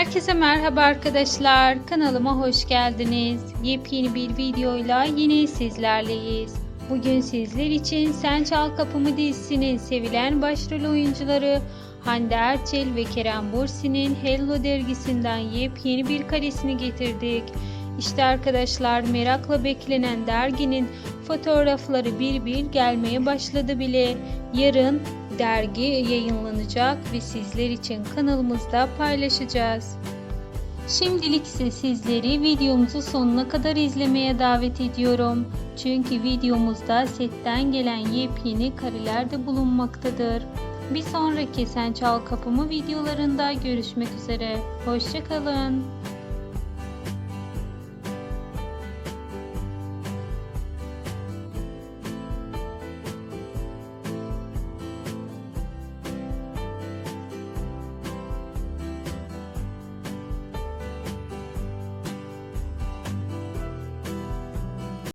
Herkese merhaba arkadaşlar. Kanalıma hoş geldiniz. Yepyeni bir videoyla yine sizlerleyiz. Bugün sizler için Sen Çal Kapımı dizisinin sevilen başrol oyuncuları Hande Erçel ve Kerem Bursi'nin Hello dergisinden yepyeni bir karesini getirdik. İşte arkadaşlar merakla beklenen derginin fotoğrafları bir bir gelmeye başladı bile. Yarın dergi yayınlanacak ve sizler için kanalımızda paylaşacağız. Şimdilik ise sizleri videomuzu sonuna kadar izlemeye davet ediyorum. Çünkü videomuzda setten gelen yepyeni kareler de bulunmaktadır. Bir sonraki Sen Çal Kapımı videolarında görüşmek üzere. Hoşçakalın.